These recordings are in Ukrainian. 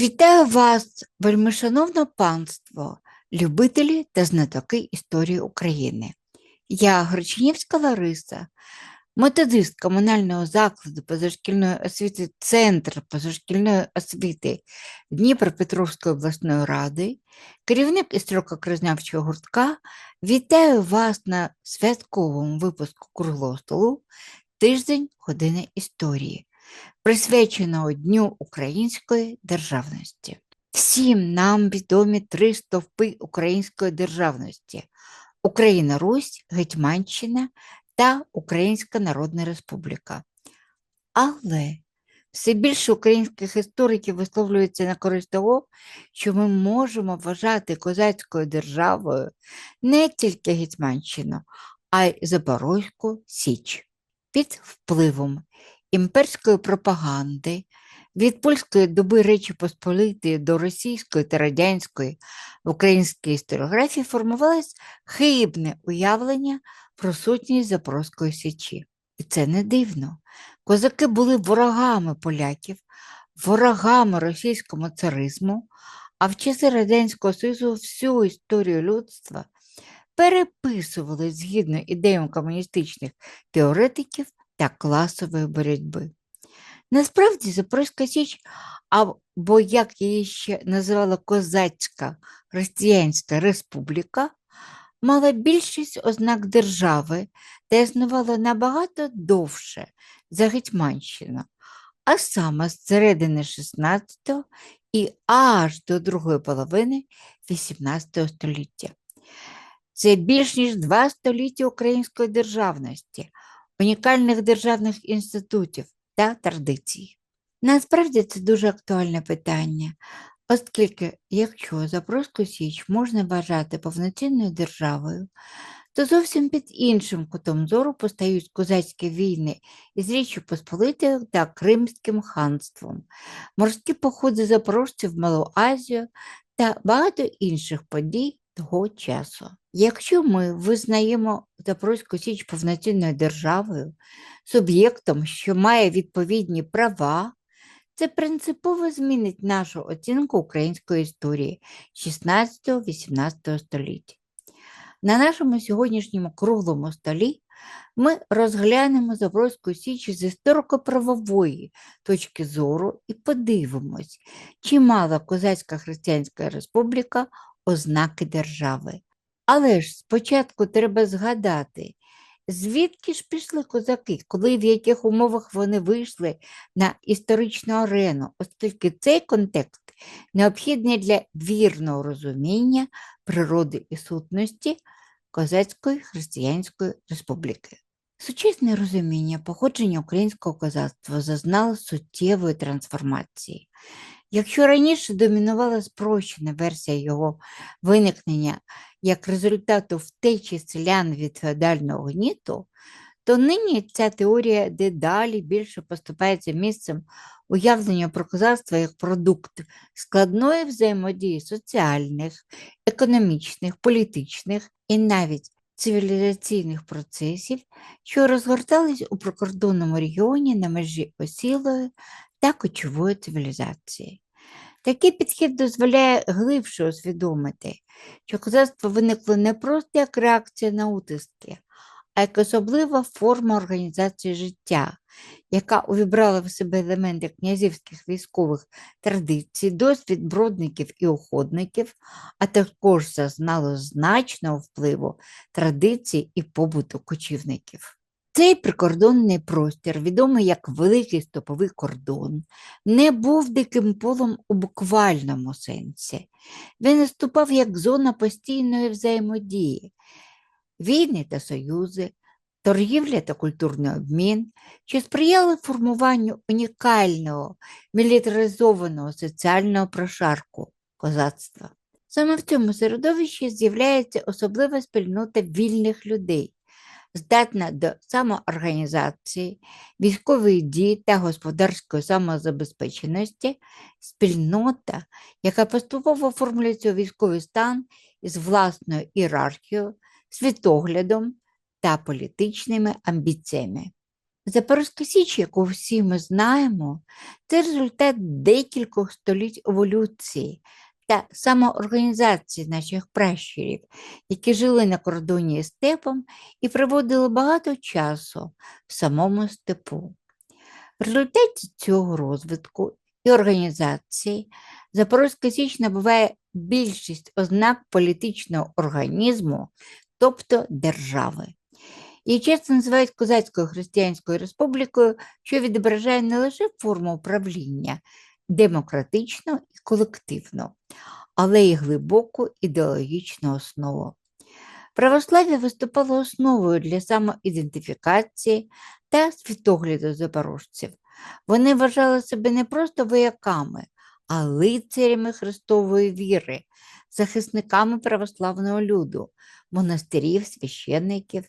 Вітаю вас, вельмишановне панство, любителі та знатоки історії України. Я Гречинівська Лариса, методист комунального закладу позашкільної освіти Центр позашкільної освіти Дніпропетровської обласної ради, керівник історико-краєзнавчого гуртка. Вітаю вас на святковому випуску круглого столу Тиждень години історії присвяченого Дню української державності. Всім нам відомі три стовпи української державності: Україна Русь, Гетьманщина та Українська Народна Республіка. Але все більше українських істориків висловлюється на користь того, що ми можемо вважати козацькою державою не тільки Гетьманщину, а й Запорозьку Січ під впливом імперської пропаганди від польської доби Речі Посполитої до російської та радянської в українській історіографії формувалось хибне уявлення про сутність Запорозької січі. І це не дивно. Козаки були ворогами поляків, ворогами російського царизму, а в часи Радянського Союзу всю історію людства переписували згідно ідеям комуністичних теоретиків та класової боротьби. Насправді Запорізька Січ, або як її ще називала Козацька Християнська Республіка, мала більшість ознак держави та існувала набагато довше за Гетьманщину, а саме з середини XVI і аж до другої половини XVIII століття. Це більш ніж два століття української державності, унікальних державних інститутів та традицій. Насправді це дуже актуальне питання, оскільки, якщо Запорозьку Січ можна вважати повноцінною державою, то зовсім під іншим кутом зору постають козацькі війни із Річчю Посполитою та Кримським ханством, морські походи запорожців в Малу Азію та багато інших подій того часу. Якщо ми визнаємо Запорозьку Січ повноцінною державою, суб'єктом, що має відповідні права, це принципово змінить нашу оцінку української історії 16-18 століття. На нашому сьогоднішньому круглому столі ми розглянемо Запорозьку Січ з історико-правової точки зору і подивимось, чи мала Козацька Християнська Республіка ознаки держави. Але ж спочатку треба згадати, звідки ж пішли козаки, коли в яких умовах вони вийшли на історичну арену, оскільки цей контекст необхідний для вірного розуміння природи і сутності Козацької Християнської Республіки. Сучасне розуміння походження українського козацтва зазнало суттєвої трансформації. Якщо раніше домінувала спрощена версія його виникнення як результату втечі селян від феодального гніту, то нині ця теорія дедалі більше поступається місцем уявлення про козацтво як продукт складної взаємодії соціальних, економічних, політичних і навіть цивілізаційних процесів, що розгортались у прикордонному регіоні на межі осілої та кочової цивілізації. Такий підхід дозволяє глибше усвідомити, що козацтво виникло не просто як реакція на утиски, а як особлива форма організації життя, яка увібрала в себе елементи князівських військових традицій, досвід бродників і охотників, а також зазнало значного впливу традицій і побуту кочівників. Цей прикордонний простір, відомий як Великий Стоповий кордон, не був диким полом у буквальному сенсі. Він наступав як зона постійної взаємодії, війни та союзи, торгівля та культурний обмін, що сприяли формуванню унікального мілітаризованого соціального прошарку козацтва. Саме в цьому середовищі з'являється особлива спільнота вільних людей здатна до самоорганізації, військової дії та господарської самозабезпеченості, спільнота, яка поступово оформлюється у військовий стан із власною ієрархією, світоглядом та політичними амбіціями. Запорозька Січ, яку всі ми знаємо, це результат декількох століть еволюції та самоорганізації наших пращурів, які жили на кордоні степом і проводили багато часу в самому степу. В результаті цього розвитку і організації Запорозька Січ набуває більшість ознак політичного організму, тобто держави. Її часто називають Козацькою християнською республікою, що відображає не лише форму управління демократично і колективно, але й глибоку ідеологічну основу. Православ'я виступало основою для самоідентифікації та світогляду запорожців. Вони вважали себе не просто вояками, а лицарями Христової віри, захисниками православного люду, монастирів, священників.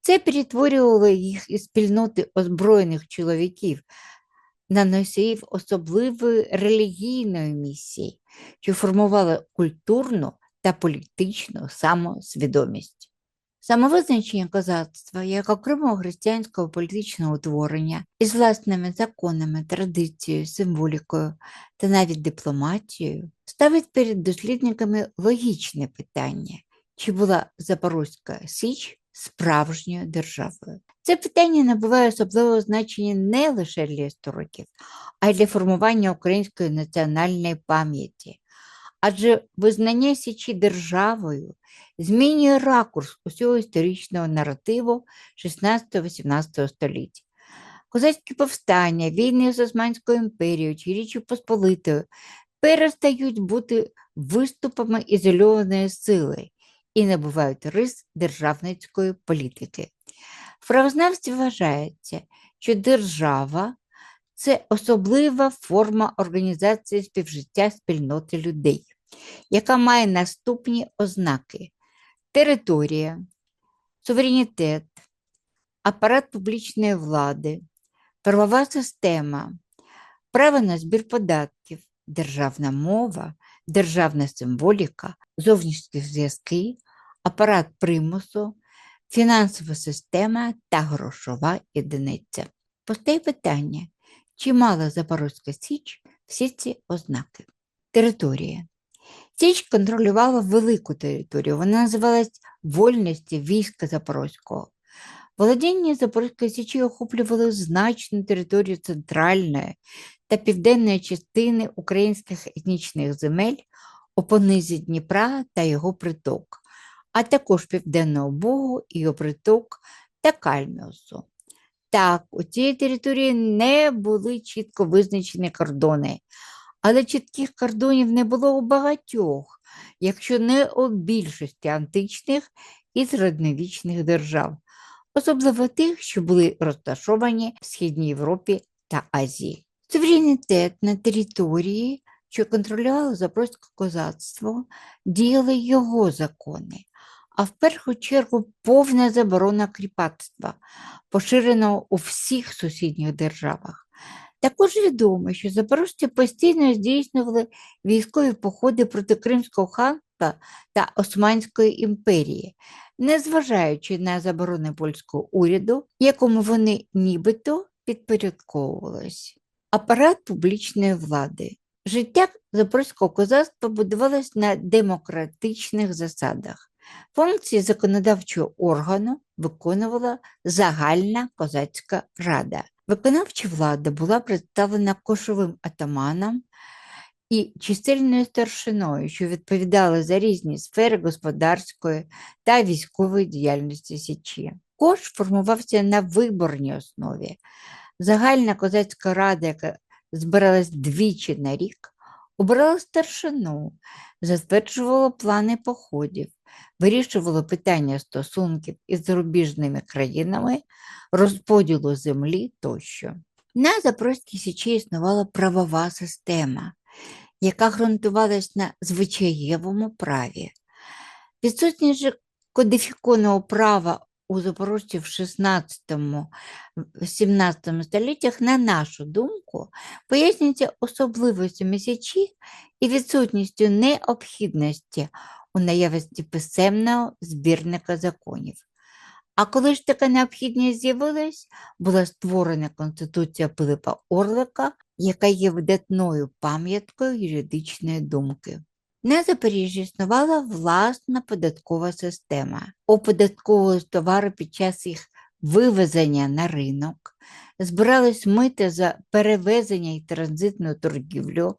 Це перетворювало їх із спільноти озброєних чоловіків на носіїв особливої релігійної місії, що формували культурну та політичну самосвідомість. Самовизначення козацтва як окремого християнського політичного утворення із власними законами, традицією, символікою та навіть дипломатією ставить перед дослідниками логічне питання, чи була Запорозька Січ справжньою державою. Це питання набуває особливого значення не лише для істориків, а й для формування української національної пам'яті. Адже визнання Січі державою змінює ракурс усього історичного наративу 16-18 століття. Козацькі повстання, війни з Османською імперією чи Річчю Посполитою перестають бути виступами ізольованої сили і набувають рис державницької політики. В правознавстві вважається, що держава це особлива форма організації співжиття спільноти людей, яка має наступні ознаки: територія, суверенітет, апарат публічної влади, правова система, право на збір податків, державна мова, державна символіка, зовнішні зв'язки, апарат примусу, фінансова система та грошова єдиниця. Постає питання, чи мала Запорозька Січ всі ці ознаки? Територія. Січ контролювала велику територію, вона називалась Вольності війська Запорозького. Володіння Запорізької Січі охоплювали значну територію центральної та південної частини українських етнічних земель у понизі Дніпра та його приток, а також Південного Бугу його приток та Кальміусу. Так, у цій території не були чітко визначені кордони, але чітких кордонів не було у багатьох, якщо не у більшості античних і середньовічних держав, особливо тих, що були розташовані в Східній Європі та Азії. Суверенітет на території, що контролювало запорозьке козацтво, діяли його закони, а в першу чергу повна заборона кріпацтва, поширеного у всіх сусідніх державах. Також відомо, що запорожці постійно здійснювали військові походи проти Кримського ханства та Османської імперії, незважаючи на заборони польського уряду, якому вони нібито підпорядковувалися. Апарат публічної влади. Життя запорозького козацтва будувалось на демократичних засадах. Функції законодавчого органу виконувала загальна козацька рада. Виконавча влада була представлена кошовим атаманом і чисельною старшиною, що відповідали за різні сфери господарської та військової діяльності Січі. Кош формувався на виборній основі. Загальна козацька рада, яка збиралась двічі на рік, обирала старшину, затверджувала плани походів, вирішувала питання стосунків із зарубіжними країнами, розподілу землі тощо. На Запорозькій Січі існувала правова система, яка ґрунтувалась на звичаєвому праві. Відсутність же кодифікованого права у запорожців в 16-17 століттях, на нашу думку, пояснюється особливостями Січі і відсутністю необхідності у наявності писемного збірника законів. А коли ж така необхідність з'явилась, була створена Конституція Пилипа Орлика, яка є видатною пам'яткою юридичної думки. На Запоріжжі існувала власна податкова система. Оподатковували товари під час їх вивезення на ринок, збирались мити за перевезення і транзитну торгівлю,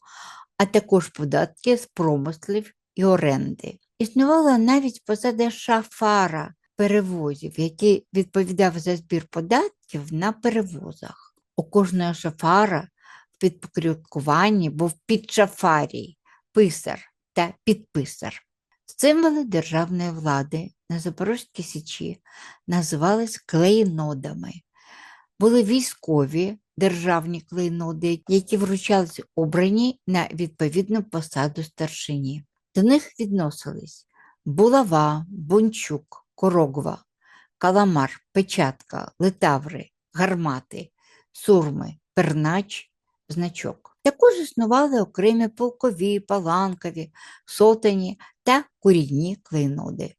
а також податки з промислів і оренди. Існувала навіть посада шафара перевозів, який відповідав за збір податків на перевозах. У кожного шафара в підпорядкуванні був підшафарій, писар та підписар. Символи державної влади на Запорозькій Січі називались клейнодами. Були військові державні клейноди, які вручались обрані на відповідну посаду старшині. До них відносились булава, бунчук, корогва, каламар, печатка, литаври, гармати, сурми, пернач, значок. Також існували окремі полкові, паланкові, сотені та курінні клейноди.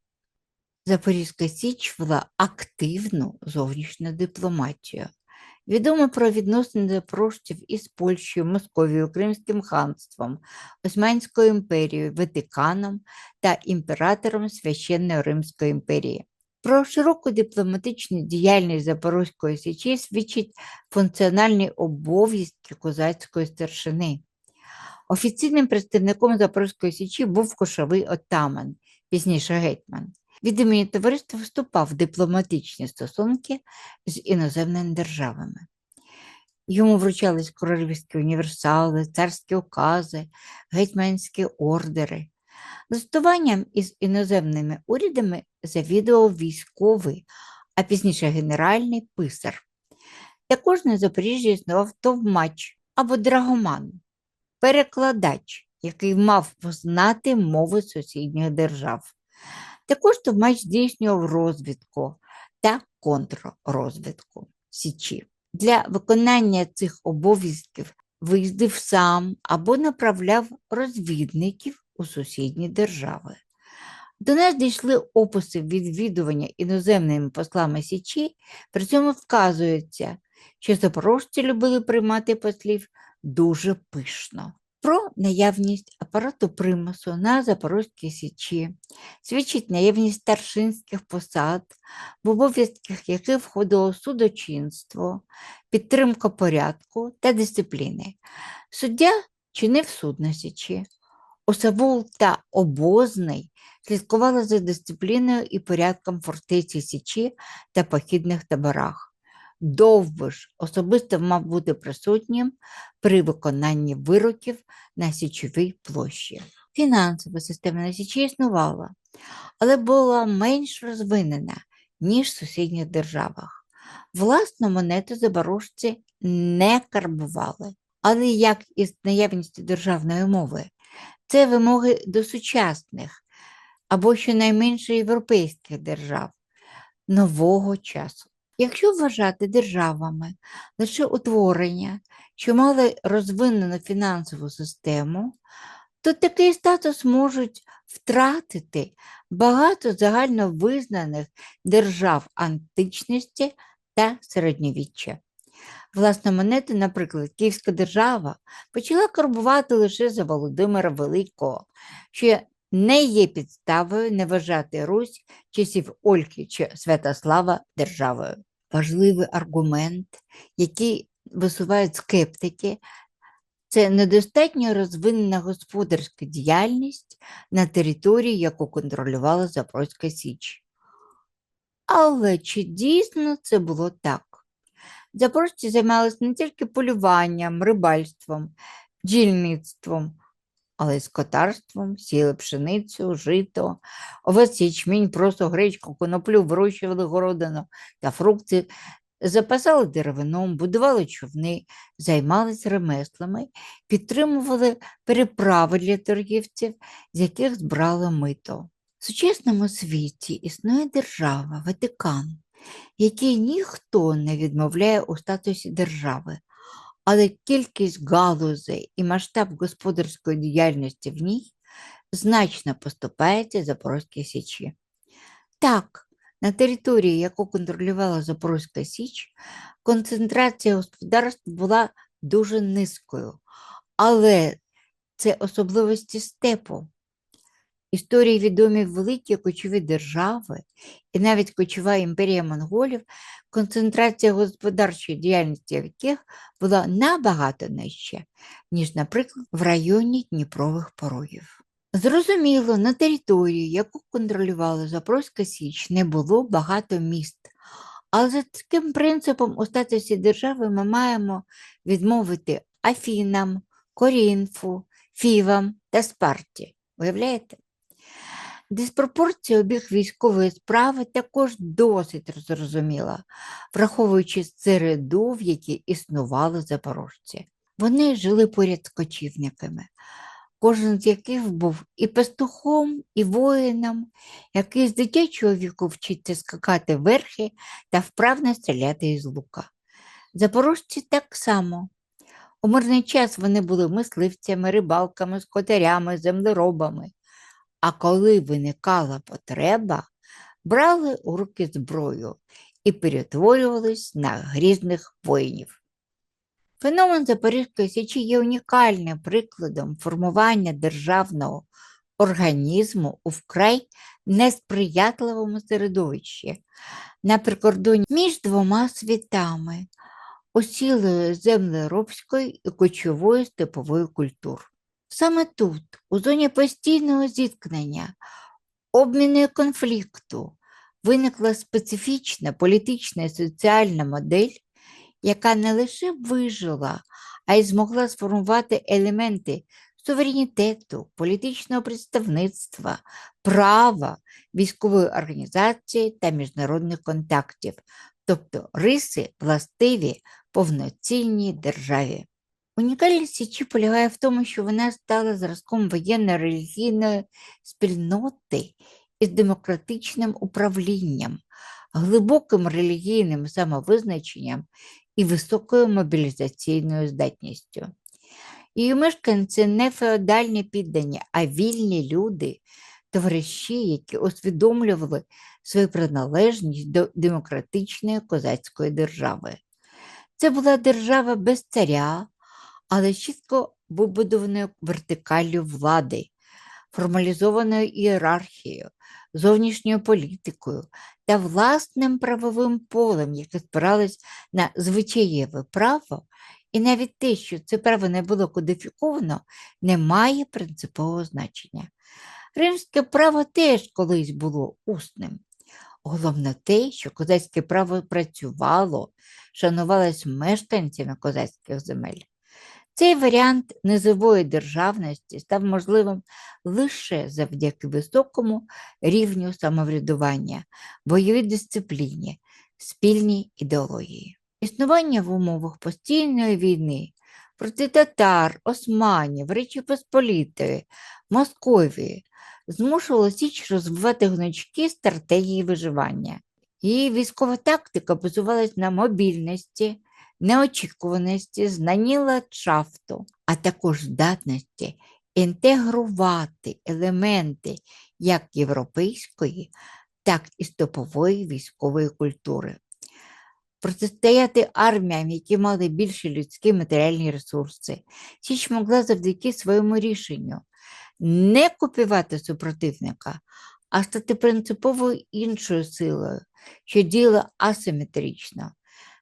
Запорізька Січ вела активну зовнішню дипломатію. Відомо про відносини запорожців із Польщею, Московією, Кримським ханством, Османською імперією, Ватиканом та імператором Священної Римської імперії. Про широку дипломатичну діяльність Запорозької Січі свідчить функціональні обов'язки козацької старшини. Офіційним представником Запорозької Січі був кошовий отаман, пізніше гетьман. Від імені товариства вступав в дипломатичні стосунки з іноземними державами. Йому вручались королівські універсали, царські укази, гетьманські ордери. Листуванням із іноземними урядами завідував військовий, а пізніше генеральний писар. Також на Запоріжжі існував товмач або драгоман, перекладач, який мав знати мови сусідніх держав. Також товмач здійснював розвідку та контррозвідку Січі. Для виконання цих обов'язків виїздив сам або направляв розвідників у сусідні держави. До нас дійшли описи відвідування іноземними послами Січі, при цьому вказується, що запорожці любили приймати послів дуже пишно. Про наявність апарату примусу на Запорозькій Січі свідчить наявність старшинських посад, в обов'язках яких входило судочинство, підтримка порядку та дисципліни. Суддя чинив суд на Січі. Осавул та обозний слідкували за дисципліною і порядком фортеці Січі та похідних таборах. Довбиш особисто мав бути присутнім при виконанні вироків на Січовій площі. Фінансова система на Січі існувала, але була менш розвинена, ніж в сусідніх державах. Власну монету запорожці не карбували, але як із наявністю державної мови, це вимоги до сучасних або щонайменше європейських держав нового часу. Якщо вважати державами лише утворення, що мали розвинену фінансову систему, то такий статус можуть втратити багато загально визнаних держав античності та середньовіччя. Власне, монети, наприклад, Київська держава почала карбувати лише за Володимира Великого, що не є підставою не вважати Русь часів Ольки чи Святослава державою важливий аргумент, який висувають скептики, це недостатньо розвинена господарська діяльність на території, яку контролювала Запорозька Січ. Але чи дійсно це було так? Запорожці займалися не тільки полюванням, рибальством, джільництвом, але й скотарством, сіли пшеницю, жито, овець ячмінь, просто гречку, коноплю, вирощували городину та фрукти, запасали деревином, будували човни, займалися ремеслами, підтримували переправи для торгівців, з яких збрали мито. В сучасному світі існує держава, Ватикан, який ніхто не відмовляє у статусі держави, але кількість галузей і масштаб господарської діяльності в ній значно поступається Запорозькій Січі. Так, На території, яку контролювала Запорозька Січ, концентрація господарств була дуже низькою, але це особливості степу. Історії відомі великі кочові держави і навіть кочова імперія монголів, концентрація господарчої діяльності яких була набагато нижча, ніж, наприклад, в районі Дніпрових порогів. Зрозуміло, на території, яку контролювала Запорозька Січ, не було багато міст. Але за таким принципом у статусі держави ми маємо відмовити Афінам, Корінфу, Фівам та Спарті. Уявляєте? Диспропорція обіг військової справи також досить зрозуміла, враховуючи середу, в якій існували запорожці. Вони жили поряд з кочівниками, кожен з яких був і пастухом, і воїном, який з дитячого віку вчиться скакати верхи та вправно стріляти із лука. Запорожці так само. У мирний час вони були мисливцями, рибалками, скотарями, землеробами. А коли виникала потреба, брали у руки зброю і перетворювались на грізних воїнів. Феномен Запорізької Січі є унікальним прикладом формування державного організму у вкрай несприятливому середовищі на прикордоні між двома світами осілої землеробської і кочової степової культур. Саме тут, у зоні постійного зіткнення, обміну і конфлікту, виникла специфічна політична і соціальна модель, яка не лише вижила, а й змогла сформувати елементи суверенітету, політичного представництва, права, військової організації та міжнародних контактів, тобто риси властиві повноцінній державі. Унікальність Січі полягає в тому, що вона стала зразком воєнно-релігійної спільноти із демократичним управлінням, глибоким релігійним самовизначенням і високою мобілізаційною здатністю. Її мешканці не феодальні піддані, а вільні люди, товариші, які усвідомлювали свою приналежність до демократичної козацької держави. Це була держава без царя, але чітко вибудованою вертикаллю влади, формалізованою ієрархією, зовнішньою політикою та власним правовим полем, яке спиралось на звичаєве право, і навіть те, що це право не було кодифіковано, не має принципового значення. Римське право теж колись було усним. Головне те, що козацьке право працювало, шанувалось мешканцями козацьких земель. Цей варіант низової державності став можливим лише завдяки високому рівню самоврядування, бойовій дисципліні, спільній ідеології. Існування в умовах постійної війни проти татар, османів, Речі Посполітої, Московії змушувало Січ розвивати гнучкі стратегії виживання. Її військова тактика базувалась на мобільності, неочікуваності, знанні ландшафту, а також здатності інтегрувати елементи як європейської, так і стопової військової культури. Протистояти арміям, які мали більші людські матеріальні ресурси, Січ могла завдяки своєму рішенню не купувати супротивника, а стати принципово іншою силою, що діяла асиметрично.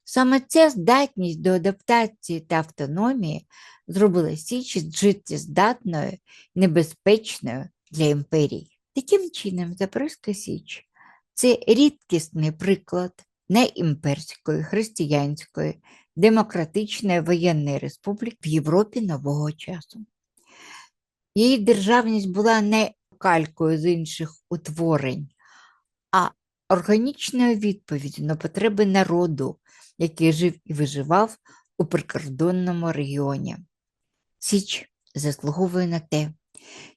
Саме ця здатність до адаптації та автономії зробила Січ життєздатною, небезпечною для імперій. Таким чином, Запорізька Січ це рідкісний приклад неімперської, християнської, демократичної воєнної республіки в Європі нового часу. Її державність була не калькою з інших утворень, а органічною відповіддю на потреби народу, який жив і виживав у прикордонному регіоні. Січ заслуговує на те,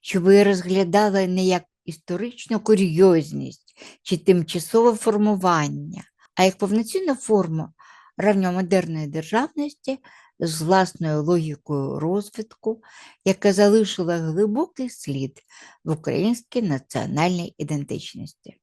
щоб її розглядали не як історичну курйозність чи тимчасове формування, а як повноцінну форму равномодерної державності з власною логікою розвитку, яка залишила глибокий слід в українській національній ідентичності.